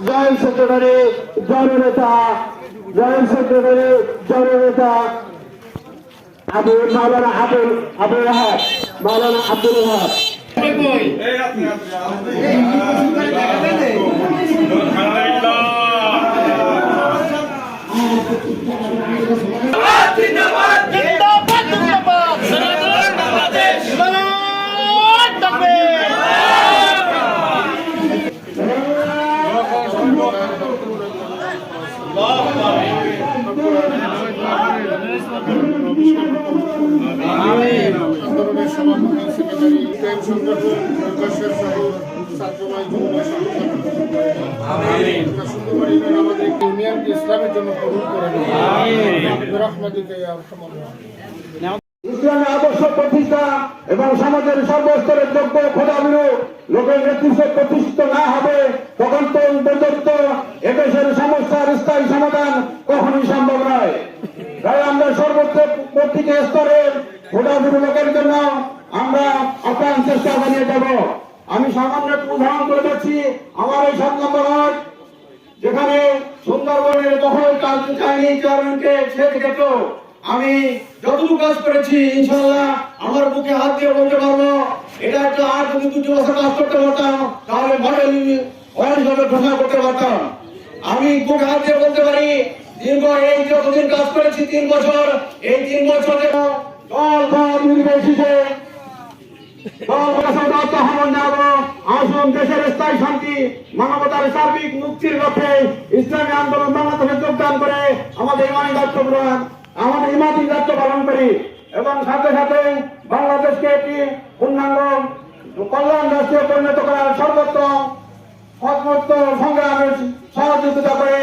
Joint secretary জননেতা joint secretary জননেতা আবু মাওলানা আবুল আবুল রাহাব মাওলানা আব্দুল রাহাব ইসলামের জন্য কবুল করে রহমাদিকে ইসলামী আদর্শ প্রতিষ্ঠা এবং সমাজের সর্বস্তরের যোগ্য খোদাবিরু লোকের নেতৃত্বে প্রতিষ্ঠিত না হবে তখন তো এদেশের সমস্যার স্থায়ী সমাধান কখনোই সম্ভব নয়। তাই আমরা সর্বোচ্চ প্রত্যেক স্তরের খোদাবিরু লোকের জন্য আমরা আপ্রাণ চেষ্টা চালিয়ে যাব। আমি সামান্য উদাহরণ করে যাচ্ছি আমার এই সাত যেখানে সুন্দরবনের দখল কাহিনী চেয়ারম্যানকে ছেড়ে গেত আমি যতটুকু কাজ করেছি ইনশাল্লাহ আমার বুকে হাত দিয়ে বলতে পারব, এটা একটা আর যদি দুটো বছর কাজ করতে পারতাম, তাহলে মডেল ঘোষণা করতে পারতাম। আমি বুকে হাত দিয়ে বলতে পারি, দীর্ঘ এই যতদিন কাজ করেছি, তিন বছর, এই তিন বছরে দল দল আসুন দেশের স্থায়ী শান্তি মুক্তির ইসলামী আন্দোলন বাংলাদেশে যোগদান করে আমাদের ইমানি দায়িত্ব পূরণ। আমাদের ইমানি দায়িত্ব পালন করি এবং সাথে সাথে বাংলাদেশকে একটি পূর্ণাঙ্গ কল্যাণ রাষ্ট্রে পরিণত করার সর্বত্র সংগ্রামের সহযোগিতা করে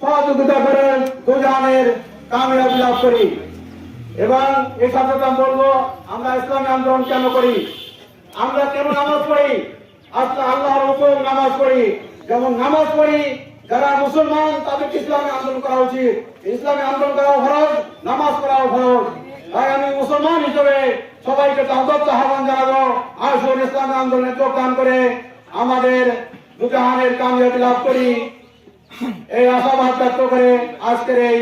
সহযোগিতা করে দুজনের কামিয়াবি লাভ করি। এবং এই সাথে বলব, আমরা ইসলামী আন্দোলন কেন করি? আমরা কেন নামাজ পড়ি? আজকে আল্লাহর হুকুম নামাজ পড়ি। যেমন নামাজ পড়ি যারা মুসলমান, তাদেরকে ইসলামী আন্দোলন করা উচিত। ইসলামী আন্দোলন করা ফরজ, নামাজ পড়াও ফরজ। তাই আমি মুসলমান হিসেবে সবাইকে আহ্বান জানাব, আসুন ইসলাম আন্দোলনে যোগদান করে আমাদের দুজাহানের কামিয়াবি লাভ করি। এই আশাবাদ ব্যক্ত করে আজকের এই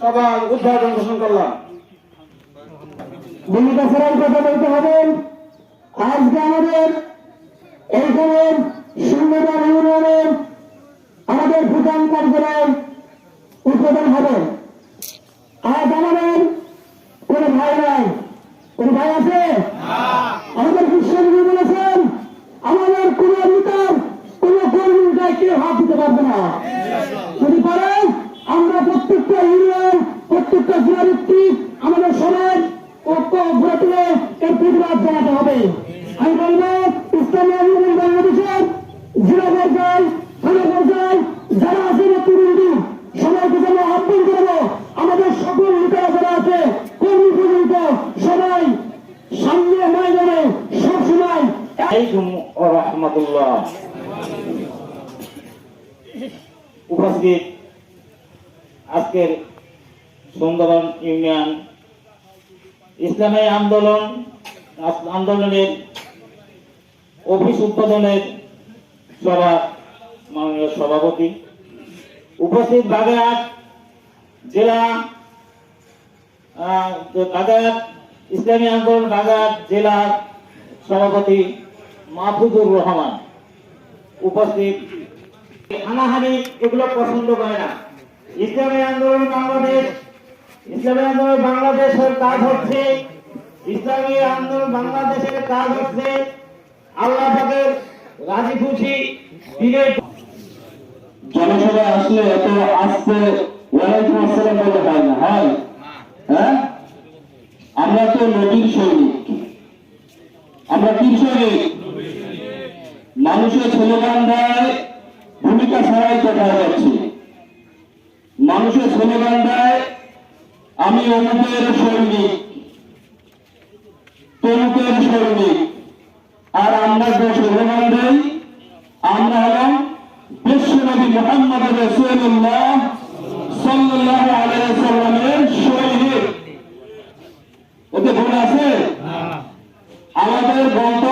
সভা উদ্বোধন ঘোষণা করলাম। ভূমিকা ছাড়াই কথা বলতে হবে। আজকে আমাদের এইখানে সুন্দরবন ইউনিয়নের আমাদের ভুটান কার্যালয় উদ্বোধন হবে। আজ আমাদের কোন ভাই নাই। কোন ভাই আছে? আমাদের বিশ্বনবী বলেছেন আমাদের কোন নেতার কোন কর্মীটাই কেউ হাত দিতে পারবে না। যদি পারে আমরা প্রত্যেকটা ইউনিয়ন প্রত্যেকটা জেলা ভিত্তিক আমাদের সমাজ ঐক্য গড়ে তুলে এর প্রতিবাদ জানাতে হবে। আমি বলব ইসলামী আন্দোলন বাংলাদেশের জেলা পর্যায় থানা পর্যায় যারা আছে নেতৃবৃন্দ সবাইকে যেন আহ্বান করব আমাদের সকল নেতারা যারা আছে কর্মী পর্যন্ত সবাই সামনে ময়দানে সবসময় আলাইকুম ও রহমতুল্লাহ। উপস্থিত আজকের সুন্দরবন ইউনিয়ন ইসলামী আন্দোলন আন্দোলনের অফিস উদ্বোধনের সভা মাননীয় সভাপতি। উপস্থিত বাগেরহাট জেলা বাগেরহাট ইসলামী আন্দোলন, বাগেরহাট জেলার সভাপতি মাহফুজুর রহমান। উপস্থিত। হানাহানি এগুলো পছন্দ করে না। ইসলামী আন্দোলন বাংলাদেশ। ইসলামী আন্দোলন বাংলাদেশের কাজ হচ্ছে, ইসলামী আন্দোলন বাংলাদেশের কাজ হচ্ছে আল্লাহ পাকের রাজি খুশি জনসভায় আসলে এত আসতে ওয়ালাইকুম আসসালাম বলে হয় না, হয়? হ্যাঁ? আমরা তো নবীর সৈনিক। আমরা কি সৈনিক? মানুষের স্লোগান দেয় ভূমিকা ছাড়াই কোথায় যাচ্ছি। মানুষের স্লোগান দেয় আমি অমুকের সৈনিক তমুকের সৈনিক। আর আমরা যে স্লোগান দেই আমরা হলাম বিশ্বনবী মোহাম্মদ রসুল্লাহ সাল্লাহ আলাইসাল্লামের সৈনিক। ওতে ভুল আছে? আমাদের গন্তব্য